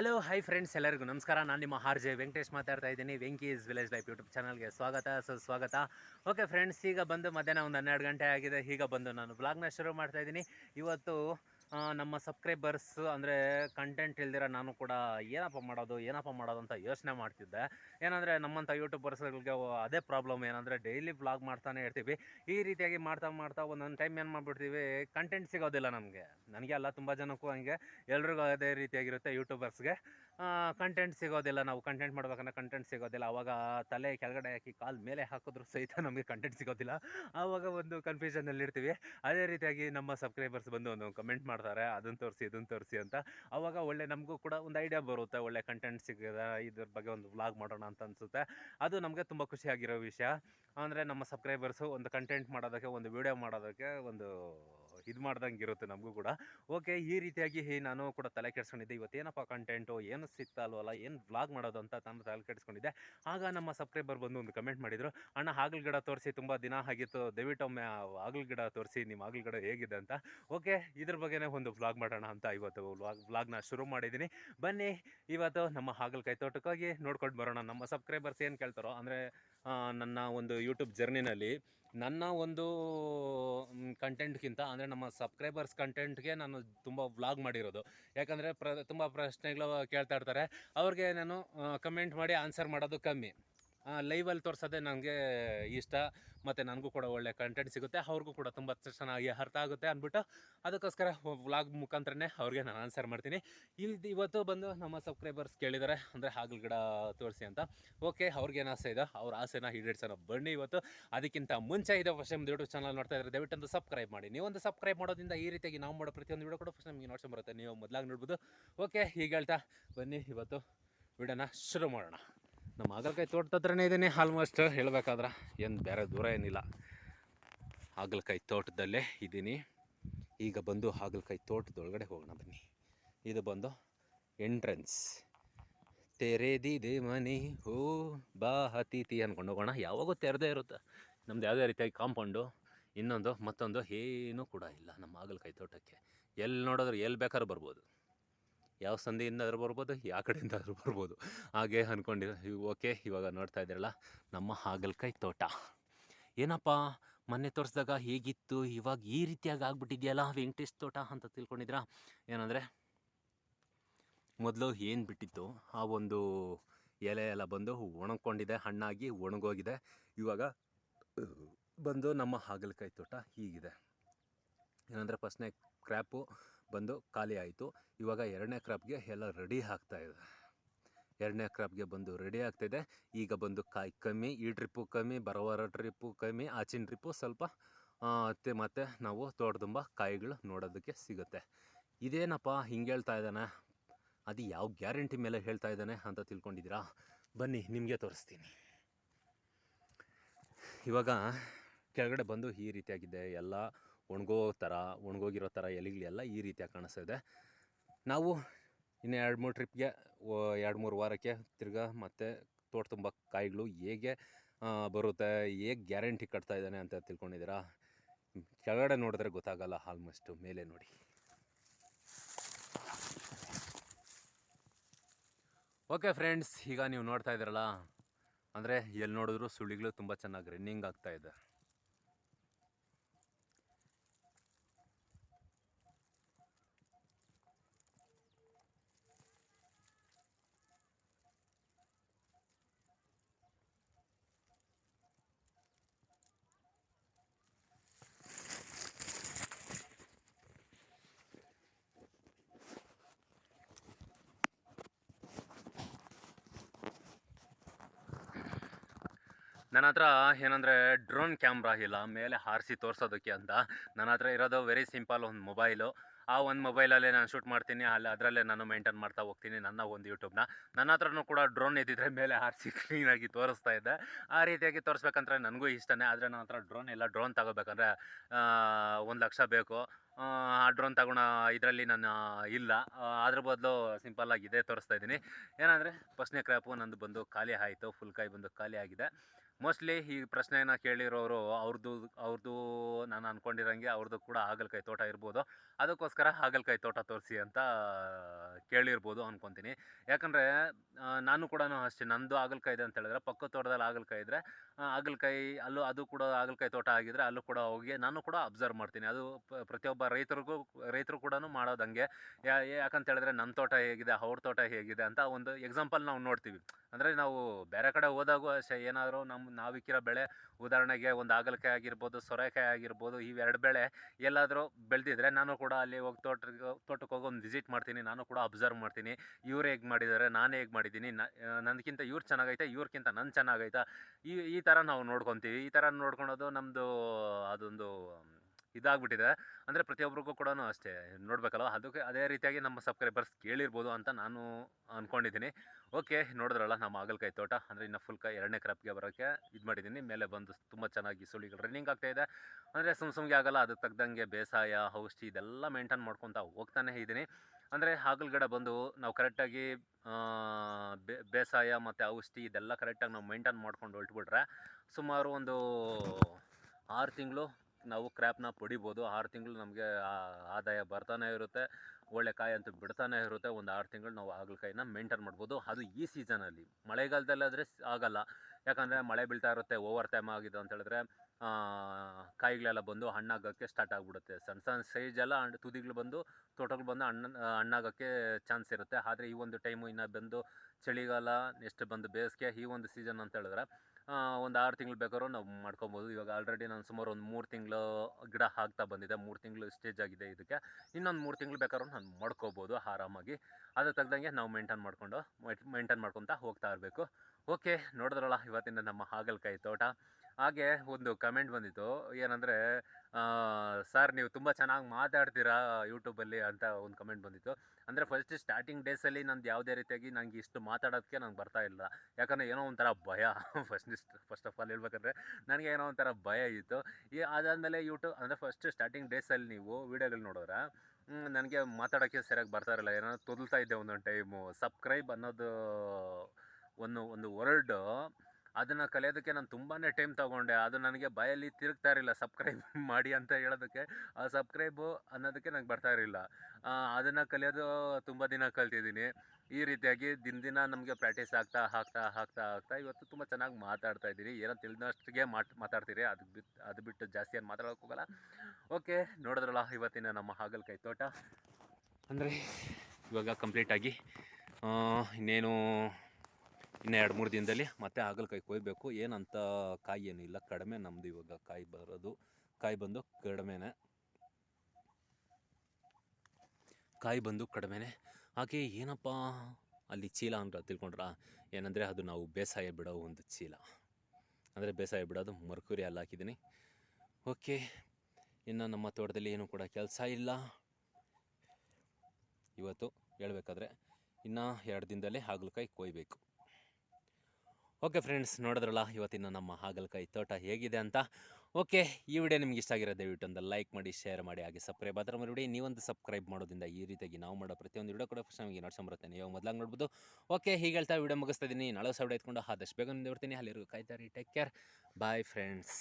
Hello hi friends ಎಲ್ಲರಿಗೂ ನಮಸ್ಕಾರ. ನಾನು ನಿಮ್ಮ ಹಾರ್ ಜೆ ವೆಂಕಟೇಶ್ ಮಾತಾಡ್ತಾ ಇದ್ದೀನಿ. ವೆಂಕೀಸ್ ವಿಲೇಜ್ ಲೈಫ್ ಯೂಟ್ಯೂಬ್ ಚಾನಲ್ಗೆ ಸ್ವಾಗತ ಸುಸ್ವಾಗತ ಓಕೆ ಫ್ರೆಂಡ್ಸ್ ಈಗ ಬಂದು ಮಧ್ಯಾಹ್ನ ಒಂದು ಹನ್ನೆರಡು ಗಂಟೆ ಆಗಿದೆ. ಈಗ ಬಂದು ನಾನು ಬ್ಲಾಗ್ನ ಶುರು ಮಾಡ್ತಾ ಇದ್ದೀನಿ. ಇವತ್ತು ನಮ್ಮ ಸಬ್ಸ್ಕ್ರೈಬರ್ಸ್ ಅಂದರೆ ಕಂಟೆಂಟ್ ಇಲ್ದಿರ ನಾನು ಕೂಡ ಏನಪ್ಪ ಮಾಡೋದು ಏನಪ್ಪ ಮಾಡೋದು ಅಂತ ಯೋಚನೆ ಮಾಡ್ತಿದ್ದೆ. ಏನಂದರೆ ನಮ್ಮಂಥ ಯೂಟ್ಯೂಬರ್ಸ್ಗಳಿಗೆ ಅದೇ ಪ್ರಾಬ್ಲಮ್ ಏನಂದರೆ ಡೈಲಿ ಬ್ಲಾಗ್ ಮಾಡ್ತಾನೆ ಇರ್ತೀವಿ. ಈ ರೀತಿಯಾಗಿ ಮಾಡ್ತಾ ಮಾಡ್ತಾ ಒಂದೊಂದು ಟೈಮ್ ಏನು ಮಾಡಿಬಿಡ್ತೀವಿ ಕಂಟೆಂಟ್ ಸಿಗೋದಿಲ್ಲ ನಮಗೆ. ನನಗೆ ಅಲ್ಲ, ತುಂಬ ಜನಕ್ಕೂ ಹಂಗೆ. ಎಲ್ರಿಗೂ ಅದೇ ರೀತಿಯಾಗಿರುತ್ತೆ ಯೂಟ್ಯೂಬರ್ಸ್ಗೆ ಕಂಟೆಂಟ್ ಸಿಗೋದಿಲ್ಲ. ನಾವು ಕಂಟೆಂಟ್ ಮಾಡ್ಬೇಕಂದ್ರೆ ಕಂಟೆಂಟ್ ಸಿಗೋದಿಲ್ಲ. ಅವಾಗ ತಲೆ ಕೆಳಗಡೆ ಹಾಕಿ ಕಾಲು ಮೇಲೆ ಹಾಕಿದ್ರು ಸಹಿತ ನಮಗೆ ಕಂಟೆಂಟ್ ಸಿಗೋದಿಲ್ಲ. ಆವಾಗ ಒಂದು ಕನ್ಫ್ಯೂಷನಲ್ಲಿ ಇರ್ತೀವಿ. ಅದೇ ರೀತಿಯಾಗಿ ನಮ್ಮ ಸಬ್ಸ್ಕ್ರೈಬರ್ಸ್ ಬಂದು ಒಂದು ಕಮೆಂಟ್ ಮಾಡ್ತಾರೆ. ಅದನ್ನು ತೋರಿಸಿ ಇದನ್ನು ತೋರಿಸಿ ಅಂತ. ಆವಾಗ ಒಳ್ಳೆ ನಮಗೂ ಕೂಡ ಒಂದು ಐಡಿಯಾ ಬರುತ್ತೆ. ಒಳ್ಳೆ ಕಂಟೆಂಟ್ ಸಿಗದ, ಇದ್ರ ಬಗ್ಗೆ ಒಂದು ವ್ಲಾಗ್ ಮಾಡೋಣ ಅಂತ ಅನಿಸುತ್ತೆ. ಅದು ನಮಗೆ ತುಂಬ ಖುಷಿಯಾಗಿರೋ ವಿಷಯ. ಅಂದರೆ ನಮ್ಮ ಸಬ್ಸ್ಕ್ರೈಬರ್ಸು ಒಂದು ಕಂಟೆಂಟ್ ಮಾಡೋದಕ್ಕೆ, ಒಂದು ವಿಡಿಯೋ ಮಾಡೋದಕ್ಕೆ ಒಂದು ಇದು ಮಾಡ್ದಂಗೆ ಇರುತ್ತೆ ನಮಗೂ ಕೂಡ. ಓಕೆ, ಈ ರೀತಿಯಾಗಿ ನಾನು ಕೂಡ ತಲೆ ಕೆಡ್ಸ್ಕೊಂಡಿದ್ದೆ. ಇವತ್ತೇನಪ್ಪ ಕಂಟೆಂಟು ಏನು ಸಿಗ್ತಾ ಅಲ್ವಲ್ಲ ಏನು ವ್ಲಾಗ್ ಮಾಡೋದು ಅಂತ ನಾನು ತಲೆ ಕೆಡಿಸ್ಕೊಂಡಿದ್ದೆ. ಆಗ ನಮ್ಮ ಸಬ್ಸ್ಕ್ರೈಬರ್ ಬಂದು ಒಂದು ಕಮೆಂಟ್ ಮಾಡಿದರು, ಅಣ್ಣ ಹಾಗಲ್ ಗಿಡ ತೋರಿಸಿ, ತುಂಬ ದಿನ ಆಗಿತ್ತು. ದಯವಿಟ್ಟು ಒಮ್ಮೆ ಹಾಗಲ್ ಗಿಡ ತೋರಿಸಿ ನಿಮ್ಮ ಹಾಗಲ್ ಗಿಡ ಹೇಗಿದೆ ಅಂತ. ಓಕೆ, ಇದ್ರ ಬಗ್ಗೆನೇ ಒಂದು ವ್ಲಾಗ್ ಮಾಡೋಣ ಅಂತ ಇವತ್ತು ವ್ಲಾಗ್ ವ್ಲಾಗ್ನ ಶುರು ಮಾಡಿದ್ದೀನಿ. ಬನ್ನಿ, ಇವತ್ತು ನಮ್ಮ ಹಾಗಲ್ ಕೈ ಹೋಗಿ ನೋಡ್ಕೊಂಡು ಬರೋಣ. ನಮ್ಮ ಸಬ್ಸ್ಕ್ರೈಬರ್ಸ್ ಏನು ಕೇಳ್ತಾರೋ, ಅಂದರೆ ನನ್ನ ಒಂದು ಯೂಟ್ಯೂಬ್ ಜರ್ನಿನಲ್ಲಿ ನನ್ನ ಒಂದು ಕಂಟೆಂಟ್ಗಿಂತ ಅಂದರೆ ನಮ್ಮ ಸಬ್ಸ್ಕ್ರೈಬರ್ಸ್ ಕಂಟೆಂಟ್ಗೆ ನಾನು ತುಂಬ ವ್ಲಾಗ್ ಮಾಡಿರೋದು. ಯಾಕಂದರೆ ಪ್ರ, ತುಂಬ ಪ್ರಶ್ನೆಗಳು ಕೇಳ್ತಾ ಇರ್ತಾರೆ. ಅವ್ರಿಗೆ ನಾನು ಕಮೆಂಟ್ ಮಾಡಿ ಆನ್ಸರ್ ಮಾಡೋದು ಕಮ್ಮಿ. ಲೈವಲ್ಲಿ ತೋರಿಸೋದೇ ನನಗೆ ಇಷ್ಟ. ಮತ್ತು ನನಗೂ ಕೂಡ ಒಳ್ಳೆ ಕಂಟೆಂಟ್ ಸಿಗುತ್ತೆ. ಅವ್ರಿಗೂ ಕೂಡ ತುಂಬ ಚೆನ್ನಾಗಿ ಅರ್ಥ ಆಗುತ್ತೆ ಅಂದ್ಬಿಟ್ಟು ಅದಕ್ಕೋಸ್ಕರ ವ್ಲಾಗ್ ಮುಖಾಂತರನೇ ಅವ್ರಿಗೆ ನಾನು ಆನ್ಸರ್ ಮಾಡ್ತೀನಿ. ಇದು ಇವತ್ತು ಬಂದು ನಮ್ಮ ಸಬ್ಸ್ಕ್ರೈಬರ್ಸ್ ಕೇಳಿದ್ದಾರೆ ಅಂದರೆ ಹಾಗಲ್ ಗಿಡ ತೋರಿಸಿ ಅಂತ. ಓಕೆ ಅವ್ರಿಗೇನು ಆಸೆ ಇದೆ? ಅವ್ರ ಆಸೆನ ಈಡೇಡ್ಸೋಣ ಬನ್ನಿ ಇವತ್ತು. ಅದಕ್ಕಿಂತ ಮುಂಚೆ ಇದೆ ಫಸ್ಟ್ ಟೈಮ್ ಯೂಟ್ಯೂಬ್ ಚಾನಲ್ ನೋಡ್ತಾ ಇದ್ದಾರೆ ದಯವಿಟ್ಟು ಸಬ್ಸ್ಕ್ರೈಬ್ ಮಾಡಿ. ನೀವೊಂದು ಸಬ್ಸ್ಕ್ರೈಬ್ ಮಾಡೋದ್ರಿಂದ ಈ ರೀತಿಯಾಗಿ ನಾವು ಮಾಡೋ ಪ್ರತಿಯೊಂದು ವಿಡಿಯೋ ಕೂಡ ಫಸ್ಟ್ ನಿಮಗೆ ನೋಡ್ಕೊಂಡು ಬರುತ್ತೆ. ನೀವು ಮೊದಲಾಗಿ ನೋಡ್ಬೋದು. ಓಕೆ ಈಗ ಹೇಳ್ತಾ ಬನ್ನಿ ಇವತ್ತು. ವಿಡಿಯೋನ ಶುರು ಮಾಡೋಣ. ನಮ್ಮ ಹಾಗಲಕಾಯಿ ತೋಟದ ಹತ್ರನೇ ಇದ್ದೀನಿ ಆಲ್ಮೋಸ್ಟ್ ಹೇಳಬೇಕಾದ್ರೆ ಏನು ಬೇರೆ ದೂರ ಏನಿಲ್ಲ. ಹಾಗಲಕಾಯಿ ತೋಟದಲ್ಲೇ ಇದ್ದೀನಿ ಈಗ ಬಂದು ಹಾಗಲಕಾಯಿ ತೋಟದೊಳಗಡೆ ಹೋಗೋಣ ಬನ್ನಿ. ಇದು ಬಂದು ಎಂಟ್ರೆನ್ಸ್ ತೆರೆದಿದೆ ಮನೆ. ಹೂ, ಬಾ ಹತೀತಿ ಅಂದ್ಕೊಂಡು ಹೋಗೋಣ. ಯಾವಾಗೂ ತೆರೆದೇ ಇರುತ್ತೆ. ನಮ್ದು ಯಾವುದೇ ರೀತಿಯಾಗಿ ಕಾಂಪೌಂಡು ಇನ್ನೊಂದು ಮತ್ತೊಂದು ಏನೂ ಕೂಡ ಇಲ್ಲ ನಮ್ಮ ಹಾಗಲಕಾಯಿ ತೋಟಕ್ಕೆ. ಎಲ್ಲಿ ನೋಡಿದ್ರೆ ಎಲ್ಲಿ ಬೇಕಾದ್ರೂ ಬರ್ಬೋದು. ಯಾವ ಸಂಧಿಯಿಂದಾದ್ರೂ ಬರ್ಬೋದು, ಯಾವ ಕಡೆಯಿಂದಾದ್ರೂ ಬರ್ಬೋದು. ಹಾಗೆ ಅಂದ್ಕೊಂಡಿರೋ ಓಕೆ, ಇವಾಗ ನೋಡ್ತಾ ಇದ್ದೀರಲ್ಲ, ನಮ್ಮ ಹಾಗಲಕಾಯಿ ತೋಟ. ಏನಪ್ಪ, ಮೊನ್ನೆ ತೋರಿಸಿದಾಗ ಹೇಗಿತ್ತು, ಇವಾಗ ಈ ರೀತಿಯಾಗಿ ಆಗ್ಬಿಟ್ಟಿದೆಯಲ್ಲ, ವೆಂಕಟೇಶ್ ತೋಟ ಅಂತ ತಿಳ್ಕೊಂಡಿದ್ರ ಏನಂದರೆ, ಮೊದಲು ಏನು ಬಿಟ್ಟಿತ್ತು, ಆ ಒಂದು ಎಲೆ ಎಲ್ಲ ಬಂದು ಒಣಕೊಂಡಿದೆ ಹಣ್ಣಾಗಿ ಒಣಗೋಗಿದೆ. ಇವಾಗ, ಬಂದು ನಮ್ಮ ಹಾಗಲಕಾಯಿ ತೋಟ ಹೀಗಿದೆ. ಏನಂದರೆ, ಫಸ್ಟ್ನೇ ಕ್ರ್ಯಾಪು ಬಂದು ಖಾಲಿ ಆಯಿತು. ಇವಾಗ ಎರಡನೇ ಕ್ರಾಪ್ಗೆ ಎಲ್ಲ ರೆಡಿ ಆಗ್ತಾ ಇದೆ. ಎರಡನೇ ಕ್ರಾಪ್ಗೆ ಬಂದು ರೆಡಿ ಆಗ್ತಾಯಿದೆ ಈಗ ಬಂದು ಕಾಯಿ ಕಮ್ಮಿ, ಈ ಟ್ರಿಪ್ಪು ಕಮ್ಮಿ, ಬರೋವರ ಟ್ರಿಪ್ಪು ಕಮ್ಮಿ, ಆಚಿನ ಟ್ರಿಪ್ಪು ಸ್ವಲ್ಪ ಮತ್ತೆ ಮತ್ತೆ ನಾವು ತೋಟ ತುಂಬ ಕಾಯಿಗಳು ನೋಡೋದಕ್ಕೆ ಸಿಗುತ್ತೆ. ಇದೇನಪ್ಪ, ಹಿಂಗೆ ಹೇಳ್ತಾ ಇದ್ದಾನೆ? ಅದು ಯಾವ ಗ್ಯಾರಂಟಿ ಮೇಲೆ ಹೇಳ್ತಾ ಇದ್ದಾನೆ ಅಂತ ತಿಳ್ಕೊಂಡಿದ್ದೀರಾ? ಬನ್ನಿ, ನಿಮಗೆ ತೋರಿಸ್ತೀನಿ. ಇವಾಗ ಕೆಳಗಡೆ ಬಂದು ಈ ರೀತಿಯಾಗಿದೆ. ಎಲ್ಲ ಒಣಗೋ ಥರ, ಒಣಗೋಗಿರೋ ಥರ ಎಲೆಗಳೆಲ್ಲ ಈ ರೀತಿಯಾಗಿ ಕಾಣಿಸ್ತಿದೆ ನಾವು ಇನ್ನು ಎರಡು ಮೂರು ಟ್ರಿಪ್ಗೆ ಎರಡು ಮೂರು ವಾರಕ್ಕೆ ತಿರ್ಗಾ ಮತ್ತೆ ತೋಟ ತುಂಬ ಕಾಯಿಗಳು ಹೇಗೆ ಬರುತ್ತೆ, ಹೇಗೆ ಗ್ಯಾರಂಟಿ ಕಟ್ತಾ ಇದ್ದಾನೆ ಅಂತ ತಿಳ್ಕೊಂಡಿದ್ದೀರಾ? ಕೆಳಗಡೆ ನೋಡಿದ್ರೆ ಗೊತ್ತಾಗಲ್ಲ ಆಲ್ಮೋಸ್ಟು ಮೇಲೆ ನೋಡಿ. ಓಕೆ ಫ್ರೆಂಡ್ಸ್, ಈಗ ನೀವು ನೋಡ್ತಾ ಇದ್ದೀರಲ್ಲ, ಅಂದರೆ ಎಲ್ಲಿ ನೋಡಿದ್ರು ಸುಳಿಗಳು ತುಂಬ ಚೆನ್ನಾಗಿ ರನ್ನಿಂಗ್ ಆಗ್ತಾ ನನ್ನ ಹತ್ರ ಏನಂದರೆ ಡ್ರೋನ್ ಕ್ಯಾಮ್ರಾ ಇಲ್ಲ, ಮೇಲೆ ಹಾರಿಸಿ ತೋರಿಸೋದಕ್ಕೆ ಅಂತ. ನನ್ನ ಹತ್ರ ಇರೋದು ವೆರಿ ಸಿಂಪಲ್ ಒಂದು ಮೊಬೈಲು ಆ ಒಂದು ಮೊಬೈಲಲ್ಲೇ ನಾನು ಶೂಟ್ ಮಾಡ್ತೀನಿ, ಅಲ್ಲಿ ಅದರಲ್ಲೇ ನಾನು ಮೇಂಟೈನ್ ಮಾಡ್ತಾ ಹೋಗ್ತೀನಿ, ನನ್ನ ಒಂದು ಯೂಟ್ಯೂಬ್ನ ನನ್ನ ಹತ್ರನೂ ಕೂಡ ಡ್ರೋನ್ ಎದ್ದಿದ್ರೆ ಮೇಲೆ ಹಾರಿಸಿ ಕ್ಲೀನಾಗಿ ತೋರಿಸ್ತಾ ಇದ್ದೆ. ಆ ರೀತಿಯಾಗಿ ತೋರಿಸ್ಬೇಕಂದ್ರೆ ನನಗೂ ಇಷ್ಟನೇ, ಆದರೆ ನನ್ನ ಹತ್ರ ಡ್ರೋನ್ ಇಲ್ಲ. ಡ್ರೋನ್ ತಗೋಬೇಕಂದ್ರೆ ಒಂದು ಲಕ್ಷ ಬೇಕು. ಆ ಡ್ರೋನ್ ತಗೊಳ್ಳೋ ಇದರಲ್ಲಿ ನಾನು ಇಲ್ಲ. ಅದ್ರ ಬದಲು ಸಿಂಪಲ್ಲಾಗಿ ಇದೇ ತೋರಿಸ್ತಾ ಇದ್ದೀನಿ. ಏನಂದರೆ, ಫಸ್ಟ್ನೇ ಕ್ರ್ಯಾಪು ನಂದು ಬಂದು ಖಾಲಿ ಆಯಿತು ಫುಲ್ ಕಾಯಿ ಬಂದು ಖಾಲಿ ಆಗಿದೆ. ಮೋಸ್ಟ್ಲಿ ಈ ಪ್ರಶ್ನೆಯನ್ನು ಕೇಳಿರೋರು ಅವ್ರದ್ದು ಅವ್ರದ್ದು ನಾನು ಅಂದ್ಕೊಂಡಿರೋಂಗೆ ಅವ್ರದ್ದು ಕೂಡ ಹಾಗಲಕಾಯಿ ತೋಟ ಇರ್ಬೋದು. ಅದಕ್ಕೋಸ್ಕರ ಹಾಗಲಕಾಯಿ ತೋಟ ತೋರಿಸಿ ಅಂತ ಕೇಳಿರ್ಬೋದು ಅಂದ್ಕೊತೀನಿ ಯಾಕಂದರೆ ನಾನು ಕೂಡ ಅಷ್ಟೇ, ನಂದು ಹಾಗಲಕಾಯಿ ಇದೆ ಅಂತ ಹೇಳಿದ್ರೆ, ಪಕ್ಕದ ತೋಟದಲ್ಲಿ ಹಾಗಲಕಾಯಿ ಇದ್ದರೆ ಹಾಗಲಕಾಯಿ ಅಲ್ಲೂ, ಅದು ಕೂಡ ಹಾಗಲಕಾಯಿ ತೋಟ ಆಗಿದ್ರೆ ಅಲ್ಲೂ ಕೂಡ ಹೋಗಿ ನಾನು ಕೂಡ ಅಬ್ಸರ್ವ್ ಮಾಡ್ತೀನಿ. ಅದು ಪ್ರತಿಯೊಬ್ಬ ರೈತರಿಗೂ, ರೈತರು ಕೂಡ ಮಾಡೋದಂಗೆ. ಯಾಕಂತ ಹೇಳಿದ್ರೆ ನನ್ನ ತೋಟ ಹೇಗಿದೆ, ಅವ್ರ ತೋಟ ಹೇಗಿದೆ ಅಂತ ಒಂದು ಎಕ್ಸಾಂಪಲ್ ನಾವು ನೋಡ್ತೀವಿ. ಅಂದರೆ ನಾವು ಬೇರೆ ಕಡೆ ಹೋದಾಗೂ ಏನಾದರೂ ನಮ್ಮ ನಾವಿಕ್ಕಿರೋ ಬೆಳೆ, ಉದಾಹರಣೆಗೆ ಒಂದು ಹಾಗಲಕಾಯಿ ಆಗಿರ್ಬೋದು, ಸೊರೆಕಾಯಿ ಆಗಿರ್ಬೋದು ಇವೆರಡು ಬೆಳೆ ಎಲ್ಲಾದರೂ ಬೆಳೆದಿದ್ರೆ ನಾನು ಕೂಡ ಅಲ್ಲಿ ಹೋಗಿ ತೋಟಕ್ಕೆ ತೋಟಕ್ಕೆ ಹೋಗಿ ಒಂದು ವಿಸಿಟ್ ಮಾಡ್ತೀನಿ, ನಾನು ಕೂಡ ಅಬ್ಸರ್ವ್ ಮಾಡ್ತೀನಿ. ಇವ್ರು ಹೇಗೆ ಮಾಡಿದ್ದಾರೆ ನಾನು ಹೇಗೆ ಮಾಡಿದ್ದೀನಿ ನನಗಿಂತ ಇವ್ರು ಚೆನ್ನಾಗೈತೆ ಇವ್ರಿಗಿಂತ ನನ್ನ ಚೆನ್ನಾಗೈತಾ? ಈ ಈ ಥರ ನಾವು ನೋಡ್ಕೊತೀವಿ. ಈ ಥರ ನೋಡ್ಕೊಳೋದು ನಮ್ಮದು ಅದೊಂದು ಇದಾಗ್ಬಿಟ್ಟಿದೆ. ಅಂದರೆ ಪ್ರತಿಯೊಬ್ಬರಿಗೂ ಕೂಡ ಅಷ್ಟೇ. ನೋಡಬೇಕಲ್ವ? ಅದಕ್ಕೆ ಅದೇ ರೀತಿಯಾಗಿ ನಮ್ಮ ಸಬ್ಸ್ಕ್ರೈಬರ್ಸ್ ಕೇಳಿರ್ಬೋದು ಅಂತ ನಾನು ಅಂದ್ಕೊಂಡಿದ್ದೀನಿ ಓಕೆ, ನೋಡಿದ್ರಲ್ಲ ನಮ್ಮ ಹಾಗಲಕಾಯಿ ತೋಟ? ಅಂದರೆ ಇನ್ನು ಫುಲ್ ಕೈ ಎರಡನೇ ಕ್ರಾಪ್ಗೆ ಬರೋಕ್ಕೆ ಇದು ಮಾಡಿದ್ದೀನಿ. ಮೇಲೆ ಬಂದು ತುಂಬ ಚೆನ್ನಾಗಿ ಸುಳಿಗಳು ರನ್ನಿಂಗ್ ಆಗ್ತಾಯಿದೆ ಅಂದರೆ ಸುಮ್ ಸುಮ್ಗೆ ಆಗಲ್ಲ ಅದಕ್ಕೆ ತಗ್ದಂಗೆ ಬೇಸಾಯ, ಔಷಧಿ ಇದೆಲ್ಲ ಮೇಂಟೈನ್ ಮಾಡ್ಕೊತಾ ಹೋಗ್ತಾನೆ ಇದ್ದೀನಿ. ಅಂದರೆ ಹಾಗಲಗಡೆ ಬಂದು ನಾವು ಕರೆಕ್ಟಾಗಿ ಬೇಸಾಯ ಮತ್ತು ಔಷಧಿ ಇದೆಲ್ಲ ಕರೆಕ್ಟಾಗಿ ನಾವು ಮೇಂಟೈನ್ ಮಾಡ್ಕೊಂಡು ಹೊಲ್ಟ್ಬಿಟ್ರೆ ಸುಮಾರು ಒಂದು ಆರು ತಿಂಗಳು ನಾವು ಕ್ರ್ಯಾಪ್ನ ಪಡಿಬೋದು. ಆರು ತಿಂಗಳು ನಮಗೆ ಆದಾಯ ಬರ್ತಾನೆ ಇರುತ್ತೆ. ಒಳ್ಳೆ ಕಾಯಿ ಅಂತೂ ಬಿಡ್ತಾನೆ ಇರುತ್ತೆ. ಒಂದು ಆರು ತಿಂಗಳು ನಾವು ಹಾಗಲಕಾಯಿನ ಮೇಂಟೈನ್ ಮಾಡ್ಬೋದು. ಅದು ಈ ಸೀಸನಲ್ಲಿ. ಮಳೆಗಾಲದಲ್ಲಾದರೆ ಆಗಲ್ಲ. ಯಾಕಂದರೆ ಮಳೆ ಬೀಳ್ತಾ ಇರುತ್ತೆ, ಓವರ್ ಟೈಮ್ ಆಗಿದೆ ಅಂತ ಹೇಳಿದ್ರೆ ಕಾಯಿಗಳೆಲ್ಲ ಬಂದು ಹಣ್ಣಾಗೋಕ್ಕೆ ಸ್ಟಾರ್ಟ್ ಆಗಿಬಿಡುತ್ತೆ. ಸಣ್ಣ ಸಣ್ಣ ಸೈಜೆಲ್ಲ ತುದಿಗಳು ಬಂದು, ತೋಟಗಳು ಬಂದು ಹಣ್ಣು, ಹಣ್ಣಾಗೋಕ್ಕೆ ಚಾನ್ಸ್ ಇರುತ್ತೆ. ಆದರೆ ಈ ಒಂದು ಟೈಮು ಇನ್ನು ಬಂದು ಚಳಿಗಾಲ, ನೆಕ್ಸ್ಟ್ ಬಂದು ಬೇಸಿಗೆ ಈ ಒಂದು ಸೀಸನ್ ಅಂತ ಹೇಳಿದ್ರೆ ಒಂದು ಆರು ತಿಂಗಳು ಬೇಕಾದ್ರು ನಾವು ಮಾಡ್ಕೊಬೋದು. ಇವಾಗ ಆಲ್ರೆಡಿ ನಾನು ಸುಮಾರು ಒಂದು ಮೂರು ತಿಂಗಳು ಗಿಡ ಹಾಕ್ತಾ ಬಂದಿದೆ ಮೂರು ತಿಂಗಳು ಸ್ಟೇಜ್ ಆಗಿದೆ ಇದಕ್ಕೆ. ಇನ್ನೊಂದು ಮೂರು ತಿಂಗಳು ಬೇಕಾದ್ರು ನಾನು ಮಾಡ್ಕೋಬೋದು ಆರಾಮಾಗಿ. ಅದ್ರ ತಗ್ದಂಗೆ ನಾವು ಮೇಂಟೈನ್ ಮಾಡಿಕೊಂಡು ಮೇಂಟೈನ್ ಮಾಡ್ಕೊತಾ ಹೋಗ್ತಾ ಇರಬೇಕು. ಓಕೆ ನೋಡಿದ್ರಲ್ಲ, ಇವತ್ತಿನ ನಮ್ಮ ಹಾಗಲಕಾಯಿ ತೋಟ. ಹಾಗೆ ಒಂದು ಕಮೆಂಟ್ ಬಂದಿತ್ತು. ಏನಂದರೆ ಸರ್ ನೀವು ತುಂಬ ಚೆನ್ನಾಗಿ ಮಾತಾಡ್ತೀರಾ ಯೂಟ್ಯೂಬಲ್ಲಿ ಅಂತ ಒಂದು ಕಮೆಂಟ್ ಬಂದಿತ್ತು. ಅಂದರೆ ಫಸ್ಟ್ ಸ್ಟಾರ್ಟಿಂಗ್ ಡೇಸಲ್ಲಿ ನಂದು ಯಾವುದೇ ರೀತಿಯಾಗಿ ನನಗೆ ಇಷ್ಟು ಮಾತಾಡೋದಕ್ಕೆ ನಂಗೆ ಬರ್ತಾ ಇಲ್ಲ. ಯಾಕಂದರೆ ಏನೋ ಒಂಥರ ಭಯ. ಫಸ್ಟ್ ಫಸ್ಟ್ ಆಫ್ ಆಲ್ ಹೇಳ್ಬೇಕಂದ್ರೆ ನನಗೆ ಏನೋ ಒಂಥರ ಭಯ ಇತ್ತು. ಈ ಅದಾದಮೇಲೆ ಯೂಟ್ಯೂಬ್, ಅಂದರೆ ಫಸ್ಟ್ ಸ್ಟಾರ್ಟಿಂಗ್ ಡೇಸಲ್ಲಿ ನೀವು ವೀಡಿಯೋಗಳು ನೋಡಿದ್ರೆ ನನಗೆ ಮಾತಾಡೋಕ್ಕೆ ಸರಿಯಾಗಿ ಬರ್ತಾ ಇರಲಿಲ್ಲ ಏನೋ ತೊದಲ್ತಾ ಇದ್ದೆ ಒಂದೊಂದು ಟೈಮು. ಸಬ್ಸ್ಕ್ರೈಬ್ ಅನ್ನೋದು, ಒಂದು ಒಂದು ವರ್ಡ್ ಅದನ್ನು ಕಲಿಯೋದಕ್ಕೆ ನಾನು ತುಂಬಾ ಟೈಮ್ ತೊಗೊಂಡೆ. ಅದು ನನಗೆ ಬಾಯಲ್ಲಿ ತಿರುಗ್ತಾ ಇರಲಿಲ್ಲ, ಸಬ್ಸ್ಕ್ರೈಬ್ ಮಾಡಿ ಅಂತ ಹೇಳೋದಕ್ಕೆ. ಆ ಸಬ್ಸ್ಕ್ರೈಬು ಅನ್ನೋದಕ್ಕೆ ನಂಗೆ ಬರ್ತಾ ಇರಲಿಲ್ಲ. ಅದನ್ನು ಕಲಿಯೋದು ತುಂಬ ದಿನ ಕಲ್ತಿದ್ದೀನಿ. ಈ ರೀತಿಯಾಗಿ ದಿನ ದಿನ ನಮಗೆ ಪ್ರಾಕ್ಟೀಸ್ ಆಗ್ತಾ, ಹಾಕ್ತಾ ಹಾಕ್ತಾ ಆಗ್ತಾ ಇವತ್ತು ತುಂಬ ಚೆನ್ನಾಗಿ ಮಾತಾಡ್ತಾ ಇದ್ದೀನಿ. ಏನೋ ತಿಳಿದಷ್ಟಿಗೆ ಮಾಟ್ ಮಾತಾಡ್ತೀರಿ. ಅದು ಬಿಟ್ಟು ಅದು ಬಿಟ್ಟು ಜಾಸ್ತಿ ಏನು ಮಾತಾಡೋಕೆ ಹೋಗಲ್ಲ. ಓಕೆ, ನೋಡಿದ್ರಲ್ಲ ಇವತ್ತಿನ ನಮ್ಮ ಹಾಗಲಕಾಯಿ ತೋಟ. ಅಂದರೆ ಇವಾಗ ಕಂಪ್ಲೀಟಾಗಿ ಇನ್ನೇನು ಇನ್ನು ಎರಡು ಮೂರು ದಿನದಲ್ಲಿ ಮತ್ತೆ ಹಾಗಲಕಾಯಿ ಕೊಯ್ಬೇಕು ಏನಂತ ಕಾಯಿ ಏನು ಇಲ್ಲ. ಕಡಿಮೆ ನಮ್ಮದು ಇವಾಗ ಕಾಯಿ ಬರೋದು. ಕಾಯಿ ಬಂದು ಕಡಿಮೆನೆ. ಕಾಯಿ ಬಂದು ಕಡಿಮೆನೆ. ಹಾಗೆ ಏನಪ್ಪ? ಅಲ್ಲಿ ಚೀಲ ಅಂತ ತಿಳ್ಕೊಂಡ್ರ? ಏನಂದರೆ ಅದು ನಾವು ಬೇಸಾಯ ಬಿಡೋ ಒಂದು ಚೀಲ. ಅಂದರೆ ಬೇಸಾಯ ಬಿಡೋದು ಮರ್ಕುರಿ ಅಲ್ಲಿ ಹಾಕಿದ್ದೀನಿ. ಓಕೆ. ಇನ್ನು ನಮ್ಮ ತೋಟದಲ್ಲಿ ಏನು ಕೂಡ ಕೆಲಸ ಇಲ್ಲ. ಇವತ್ತು ಹೇಳ್ಬೇಕಾದ್ರೆ ಇನ್ನು ಎರಡು ದಿನದಲ್ಲೇ ಹಾಗಲಕಾಯಿ ಕೊಯ್ಬೇಕು. ಓಕೆ ಫ್ರೆಂಡ್ಸ್, ನೋಡಿದ್ರಲ್ಲ, ಇವತ್ತಿನ ನಮ್ಮ ಹಾಗಲಕಾಯಿ ತೋಟ ಹೇಗಿದೆ ಅಂತ? ಓಕೆ, ಈ ವಿಡಿಯೋ ನಿಮ್ಗೆ ಇಷ್ಟ ಆಗಿರೋ ದಯವಿಟ್ಟು ಒಂದು ಲೈಕ್ ಮಾಡಿ, ಶೇರ್ ಮಾಡಿ, ಹಾಗೆ ಸಬ್ಸ್ಕ್ರೈಬ್ ಆದ್ರೆ ಮರುಬಿಡಿ. ನೀವೊಂದು ಸಬ್ಸ್ಕ್ರೈಬ್ ಮಾಡೋದ್ರಿಂದ ಈ ರೀತಿಯಾಗಿ ನಾವು ಮಾಡೋ ಪ್ರತಿಯೊಂದು ವಿಡಿಯೋ ಕೂಡ ಫಸ್ಟ್ ನಮಗೆ ನಡ್ಸಂಬರುತ್ತೆ ನೀವು ಮೊದಲಾಗಿ ನೋಡ್ಬೋದು. ಓಕೆ, ಹೀಗೆ ಹೇಳ್ತಾ ವಿಡಿಯೋ ಮುಗಿಸ್ತಾ ಇದ್ದೀನಿ. ನಾಳೆ ಸಾವಿರ ಎತ್ಕೊಂಡು ಆದಷ್ಟು ಬೇಗ ನಿಂದ ಬರ್ತೀನಿ. ಅಲ್ಲಿರೋ ಕಾಯ್ತಾರಿ ಟೇಕ್ ಕೇರ್ ಬಾಯ್ ಫ್ರೆಂಡ್ಸ್